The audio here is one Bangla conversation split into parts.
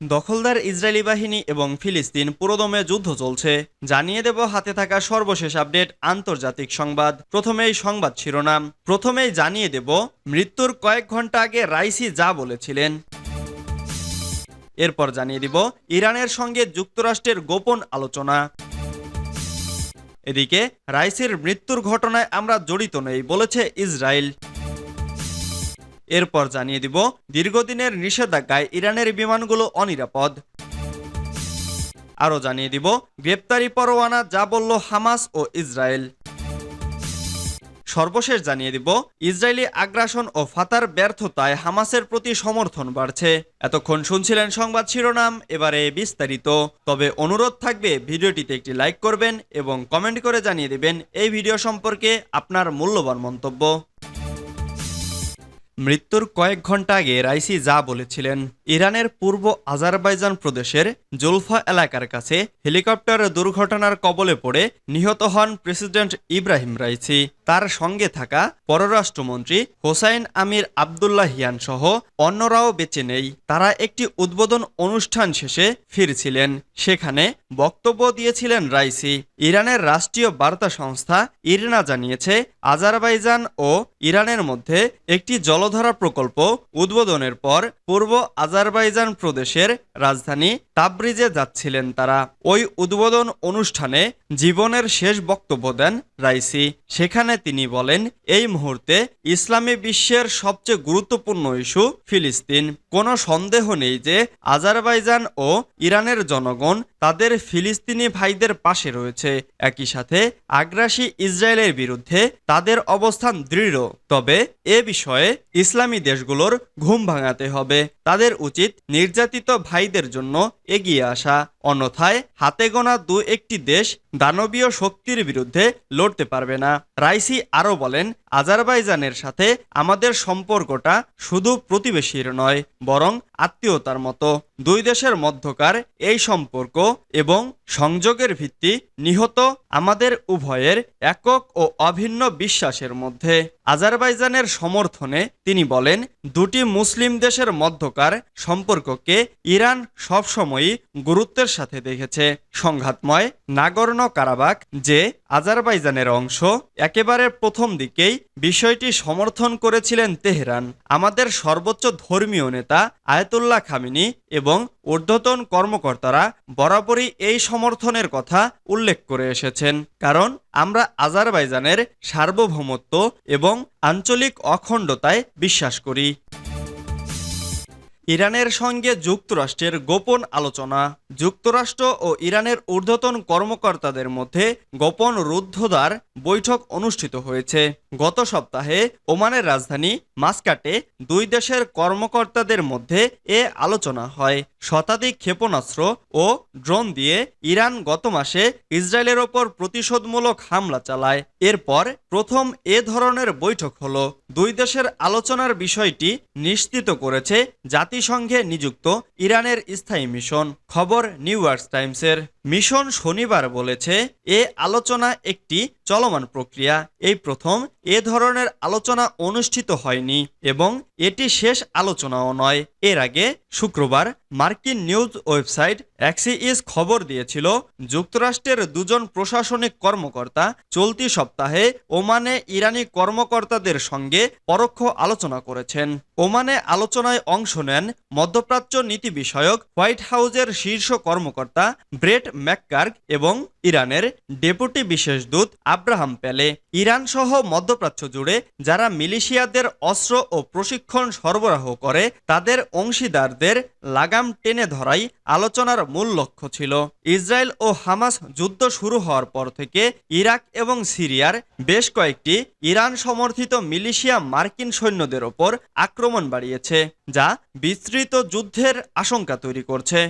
দখলদার ইসরায়েলি বাহিনী এবং ফিলিস্তিন পুরোদমে যুদ্ধ চলছে। জানিয়ে দেব হাতে থাকা সর্বশেষ আপডেট আন্তর্জাতিক সংবাদ। প্রথমেই সংবাদ শিরোনাম। প্রথমেই জানিয়ে দেব, মৃত্যুর কয়েক ঘণ্টা আগে রাইসি যা বলেছিলেন। এরপর জানিয়ে দিব, ইরানের সঙ্গে যুক্তরাষ্ট্রের গোপন আলোচনা। এদিকে, রাইসির মৃত্যুর ঘটনায় আমরা জড়িত নেই, বলেছে ইসরায়েল। এরপর জানিয়ে দিব, দীর্ঘদিনের নিষেধাজ্ঞায় ইরানের বিমানগুলো অনিরাপদ। আরও জানিয়ে দিব, গ্রেপ্তারি পরোয়ানা যা বলল হামাস ও ইসরায়েল। সর্বশেষ জানিয়ে দিব, ইসরায়েলি আগ্রাসন ও ফাতার ব্যর্থতায় হামাসের প্রতি সমর্থন বাড়ছে। এতক্ষণ শুনছিলেন সংবাদ শিরোনাম, এবারে বিস্তারিত। তবে অনুরোধ থাকবে, ভিডিওটিতে একটি লাইক করবেন এবং কমেন্ট করে জানিয়ে দেবেন এই ভিডিও সম্পর্কে আপনার মূল্যবান মন্তব্য। মৃত্যুর কয়েক ঘণ্টা আগে রাইসি যা বলেছিলেন, ইরানের পূর্ব আজারবাইজান প্রদেশের জুলফা এলাকার কাছে হেলিকপ্টার দুর্ঘটনার কবলে পড়ে নিহত হন প্রেসিডেন্ট ইব্রাহিম রাইসি। তার সঙ্গে থাকা পররাষ্ট্রমন্ত্রী হোসাইন আমির আবদুল্লাহিয়ান সহ অন্যরাও বেঁচে নেই। তারা একটি উদ্বোধন অনুষ্ঠান শেষে ফিরছিলেন। সেখানে বক্তব্য দিয়েছিলেন রাইসি। ইরানের রাষ্ট্রীয় বার্তা সংস্থা ইরনা জানিয়েছে, আজারবাইজান ও ইরানের মধ্যে একটি জলধারা প্রকল্প উদ্বোধনের পর পূর্ব আজারবাইজান প্রদেশের রাজধানী তাবরিজে যাচ্ছিলেন তারা। ওই উদ্বোধন অনুষ্ঠানে জীবনের শেষ বক্তব্য দেন রাইসি। সেখানে তিনি বলেন, এই মুহূর্তে ইসলামী বিশ্বের সবচেয়ে গুরুত্বপূর্ণ ইস্যু ফিলিস্তিন। কোনো সন্দেহ নেই যে আজারবাইজান ও ইরানের জনগণ তাদের ফিলিস্তিনি ভাইদের পাশে রয়েছে। একই সাথে আগ্রাসী ইসরায়েলের বিরুদ্ধে তাদের অবস্থান দৃঢ়। তবে এ বিষয়ে ইসলামী দেশগুলোর ঘুম ভাঙাতে হবে। তাদের উচিত নির্যাতিত ভাইদের জন্য এগিয়ে আসা। অন্যথায় হাতে গোনা দু একটি দেশ দানবীয় শক্তির বিরুদ্ধে লড়তে পারবে না। রাইসি আরও বলেন আজারবাইজানের সাথে আমাদের সম্পর্কটা শুধু প্রতিবেশীর নয়, বরং আত্মীয়তার মতো। দুই দেশের মধ্যকার এই সম্পর্ক এবং সংযোগের ভিত্তি নিহত আমাদের উভয়ের একক ও অভিন্ন বিশ্বাসের মধ্যে। আজারবাইজানের সমর্থনে তিনি বলেন, দুটি মুসলিম দেশের মধ্যকার সম্পর্ককে ইরান সবসময়ই গুরুত্বের সাথে দেখেছে। সংঘাতময় নাগর্ণ কারাবাক যে আজারবাইজানের অংশ, একেবারে প্রথম দিকেই বিষয়টি সমর্থন করেছিলেন তেহরান। আমাদের সর্বোচ্চ ধর্মীয় নেতা আয়তুল্লাহ খামিনি এবং ঊর্ধ্বতন কর্মকর্তারা বরাবরই এই সমর্থনের কথা উল্লেখ করে এসেছেন। কারণ আমরা আজারবাইজানের সার্বভৌমত্ব এবং আঞ্চলিক অখণ্ডতায় বিশ্বাস করি। ইরানের সঙ্গে যুক্তরাষ্ট্রের গোপন আলোচনা, যুক্তরাষ্ট্র ও ইরানের ঊর্ধ্বতন কর্মকর্তাদের মধ্যে গোপন রুদ্ধদ্বার বৈঠক অনুষ্ঠিত হয়েছে। গত সপ্তাহে ওমানের রাজধানী মাস্কাটে দুই দেশের কর্মকর্তাদের মধ্যে এ আলোচনা হয়। শতাধিক ক্ষেপণাস্ত্র ও ড্রোন দিয়ে ইরান গত মাসে ইসরায়েলের ওপর প্রতিশোধমূলক হামলা চালায়। এরপর প্রথম এ ধরনের বৈঠক হলো। দুই দেশের আলোচনার বিষয়টি নিশ্চিত করেছে জাতিসংঘে নিযুক্ত ইরানের স্থায়ী মিশন খবর নিউ ইয়র্ক টাইমসের। মিশন শনিবার বলেছে, এ আলোচনা একটি চলমান প্রক্রিয়া। এই প্রথম এ ধরনের আলোচনা অনুষ্ঠিত হয়নি এবং এটি শেষ আলোচনাও নয়। এর আগে শুক্রবার মার্কিন নিউজ ওয়েবসাইট অ্যাক্সিইস খবর দিয়েছিল, যুক্তরাষ্ট্রের দুজন প্রশাসনিক কর্মকর্তা চলতি সপ্তাহে ওমানে ইরানি কর্মকর্তাদের সঙ্গে পরোক্ষ আলোচনা করেছেন। ওমানে আলোচনায় অংশ নেন মধ্যপ্রাচ্য নীতি বিষয়ক হোয়াইট হাউজের শীর্ষ কর্মকর্তা ব্রেট ম্যাককার্ক এবং ইরানের ডেপুটি বিশেষ দূত আব্রাহাম পেলে ইরান সহ মধ্যপ্রাচ্য জুড়ে যারা মিলিশিয়াদের অস্ত্র ও প্রশিক্ষণ সরবরাহ করে, তাদের অংশীদারদের লাগাম টেনে ধরাই আলোচনার মূল লক্ষ্য ছিল। ইসরায়েল ও হামাস যুদ্ধ শুরু হওয়ার পর থেকে ইরাক এবং সিরিয়ার বেশ কয়েকটি ইরান সমর্থিত মিলিশিয়া মার্কিন সৈন্যদের ওপর আক্রমণ বাড়িয়েছে, যা বিস্তৃত যুদ্ধের আশঙ্কা তৈরি করছে।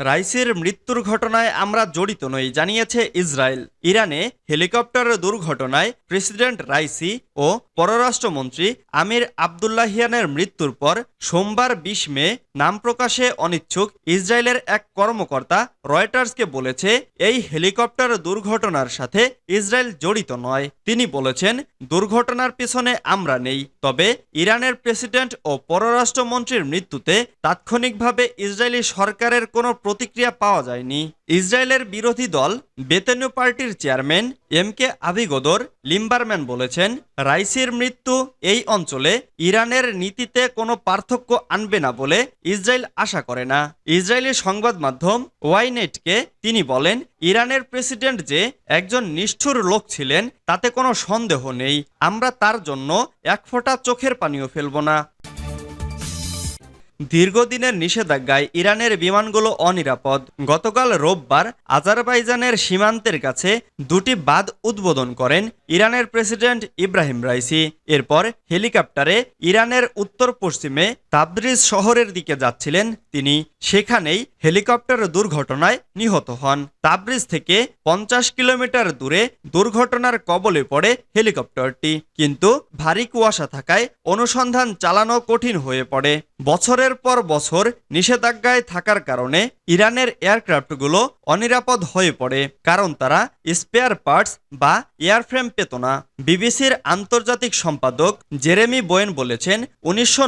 রাইসির মৃত্যুর ঘটনায় আমরা জড়িত নই জানিয়েছে ইসরায়েল। ইরানে হেলিকপ্টার দুর্ঘটনায় প্রেসিডেন্ট রাইসি ও পররাষ্ট্রমন্ত্রী আমির আবদুল্লাহিয়ানের মৃত্যুর পর সোমবার বিশ মে নাম প্রকাশে অনিচ্ছুক ইসরায়েলের এক কর্মকর্তা রয়টার্সকে বলেছে, এই হেলিকপ্টার দুর্ঘটনার সাথে ইসরায়েল জড়িত নয়। তিনি বলেছেন, দুর্ঘটনার পিছনে আমরা নেই। তবে ইরানের প্রেসিডেন্ট ও পররাষ্ট্রমন্ত্রীর মৃত্যুতে তাৎক্ষণিকভাবে ইসরায়েলি সরকারের কোনো প্রতিক্রিয়া পাওয়া যায়নি। ইসরায়েলের বিরোধী দল বেতেনু পার্টির চেয়ারম্যান এম কে আবিগদর লিম্বারম্যান বলেছেন, রাইসির মৃত্যু এই অঞ্চলে ইরানের নীতিতে কোনো পার্থক্য আনবে না বলে ইসরায়েল আশা করে না। ইসরায়েলি সংবাদ মাধ্যম ওয়াইনেটকে তিনি বলেন, ইরানের প্রেসিডেন্ট যে একজন নিষ্ঠুর লোক ছিলেন, তাতে কোনো সন্দেহ নেই। আমরা তার জন্য এক ফোঁটা চোখের পানিও ফেলব না। দীর্ঘদিনের নিষেধাজ্ঞায় ইরানের বিমানগুলো অনিরাপদ। গতকাল রোববার আজারবাইজানের সীমান্তের কাছে দুটি বাঁধ উদ্বোধন করেন ইরানের প্রেসিডেন্ট ইব্রাহিম রাইসি। এরপর হেলিকপ্টারে ইরানের উত্তর পশ্চিমে তাবরিজ শহরের দিকে যাচ্ছিলেন তিনি। সেখানেই হেলিকপ্টার দুর্ঘটনায় নিহত হন। তাবরিজ থেকে পঞ্চাশ কিলোমিটার দূরে দুর্ঘটনার কবলে পড়ে হেলিকপ্টারটি। কিন্তু ভারী কুয়াশা থাকায় অনুসন্ধান চালানো কঠিন হয়ে পড়ে। বছরের পর বছর নিষেধাজ্ঞায় থাকার কারণে ইরানের এয়ারক্রাফটগুলো অনিরাপদ হয়ে পড়ে, কারণ তারা স্পেয়ার পার্টস বা এয়ারফ্রেম পেত না। বিবিসির আন্তর্জাতিক সম্পাদক জেরেমি বোয়েন বলেছেন, উনিশশো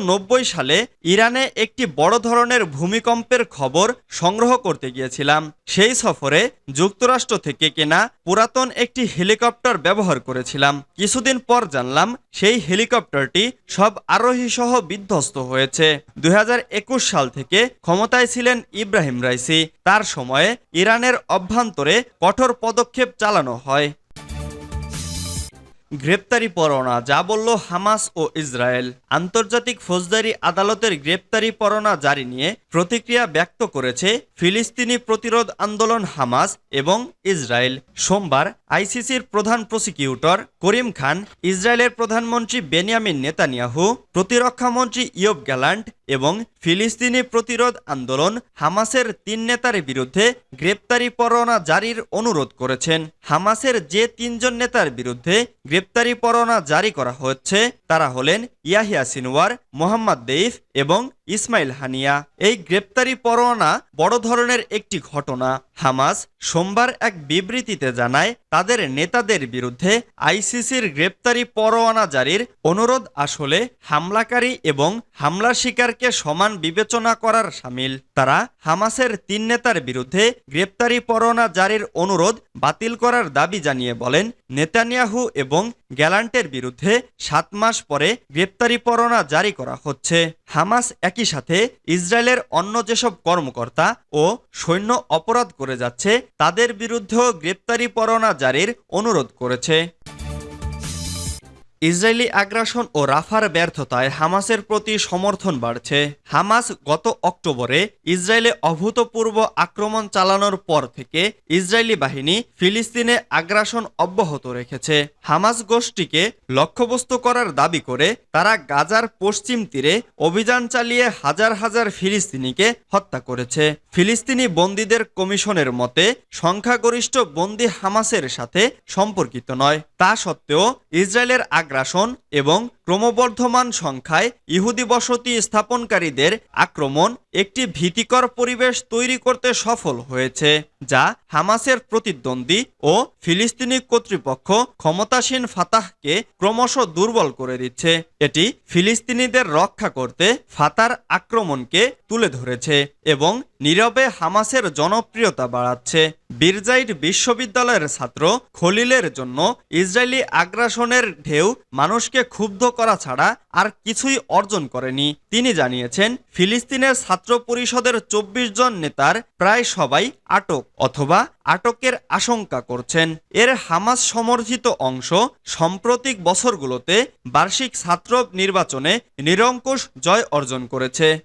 সালে ইরানে একটি বড় ধরনের ভূমিকম্পের খবর সংগ্রহ করতে গিয়েছিলাম। সেই সফরে যুক্তরাষ্ট্র থেকে কেনা পুরাতন একটি হেলিকপ্টার ব্যবহার করেছিলাম। কিছুদিন পর জানলাম, সেই হেলিকপ্টারটি সব আরোহী সহ বিধ্বস্ত হয়েছে। দু হাজার একুশ সাল থেকে ক্ষমতায় ছিলেন ইব্রাহিম রাইসি। তার সময়ে ইরানের অভ্যন্তরে কঠোর পদক্ষেপ চালানো হয়। গ্রেপ্তারি পরোয়ানা, যা বলল হামাস ও ইসরায়েল। আন্তর্জাতিক ফৌজদারি আদালতের গ্রেপ্তারি পরোয়ানা জারি নিয়ে প্রতিক্রিয়া ব্যক্ত করেছে ফিলিস্তিনি প্রতিরোধ আন্দোলন হামাস এবং ইসরায়েল। সোমবার আইসিসির প্রধান প্রসিকিউটর করিম খান, ইসরায়েলের প্রধানমন্ত্রী বেনিয়ামিন নেতানিয়াহু প্রতিরক্ষামন্ত্রী ইয়ব গ্যালান্ট এবং ফিলিস্তিনি প্রতিরোধ আন্দোলন হামাসের তিন নেতার বিরুদ্ধে গ্রেপ্তারি পরোয়ানা জারির অনুরোধ করেছেন। হামাসের যে তিনজন নেতার বিরুদ্ধে গ্রেপ্তারি পরোয়ানা জারি করা হচ্ছে, তারা হলেন ইয়াহিয়া সিনওয়ার, মোহাম্মদ দেইফ এবং ইসমাইল হানিয়া এই গ্রেপ্তারি পরোয়ানা বড় ধরনের একটি ঘটনা। হামাস সোমবার এক বিবৃতিতে জানায়, তাদের নেতাদের বিরুদ্ধে আইসিসির গ্রেপ্তারি পরোয়ানা জারির অনুরোধ আসলে হামলাকারী এবং হামলার শিকারকে সমান বিবেচনা করার সামিল। তারা হামাসের তিন নেতার বিরুদ্ধে গ্রেপ্তারি পরোয়ানা জারির অনুরোধ বাতিল করার দাবি জানিয়ে বলেন, নেতানিয়াহু এবং গ্যালান্টের বিরুদ্ধে সাত মাস পরে গ্রেপ্তারি পরোয়ানা জারি করা হচ্ছে। হামাস একই সাথে ইসরায়েলের অন্য যেসব কর্মকর্তা ও সৈন্য অপরাধ করে যাচ্ছে, তাদের বিরুদ্ধেও গ্রেপ্তারি পরোয়ানা জারির অনুরোধ করেছে। ইসরায়েলি আগ্রাসন ও রাফার ব্যর্থতায় হামাসের প্রতি সমর্থন বাড়ছে। হামাস গত অক্টোবরে ইসরায়েলে অভূতপূর্ব আক্রমণ চালানোর পর থেকে ইসরায়েলি বাহিনী ফিলিস্তিনে আগ্রাসন অব্যাহত রেখেছে। হামাস গোষ্ঠীকে লক্ষ্যবস্তু করার দাবি করে তারা গাজার পশ্চিম তীরে অভিযান চালিয়ে হাজার হাজার ফিলিস্তিনিকে হত্যা করেছে। ফিলিস্তিনি বন্দীদের কমিশনের মতে, সংখ্যাগরিষ্ঠ বন্দী হামাসের সাথে সম্পর্কিত নয়। তা সত্ত্বেও ইসরায়েলের আগ্রাসন এবং ক্রমবর্ধমান সংখ্যায় ইহুদি বসতি স্থাপনকারীদের আক্রমণ একটি ভীতিকর পরিবেশ তৈরি করতে সফল হয়েছে। যা হামাসের প্রতিদ্বন্দ্বী ও ফিলিস্তিনি কর্তৃপক্ষ ক্ষমতাসীন ফাতাহকে ক্রমশ দুর্বল করে দিচ্ছে। এটি ফিলিস্তিনিদের রক্ষা করতে ফাতার আক্রমণকে তুলে ধরেছে এবং নীরবে হামাসের জনপ্রিয়তা বাড়াচ্ছে। বিরজাইড বিশ্ববিদ্যালয়ের ছাত্র খলিলের জন্য ইসরায়েলি আগ্রাসনের ঢেউ মানুষকে ক্ষুব্ধ করা ছাড়া আর কিছুই অর্জন করেনি। তিনি জানিয়েছেন, ফিলিস্তিনের ছাত্র পরিষদের চব্বিশ জন নেতার প্রায় সবাই আটক। অথবা আটকের আশঙ্কা করছেন। এর হামাস সমর্থিত অংশ সাম্প্রতিক বছরগুলোতে বার্ষিক ছাত্র নির্বাচনে নিরঙ্কুশ জয় অর্জন করেছে।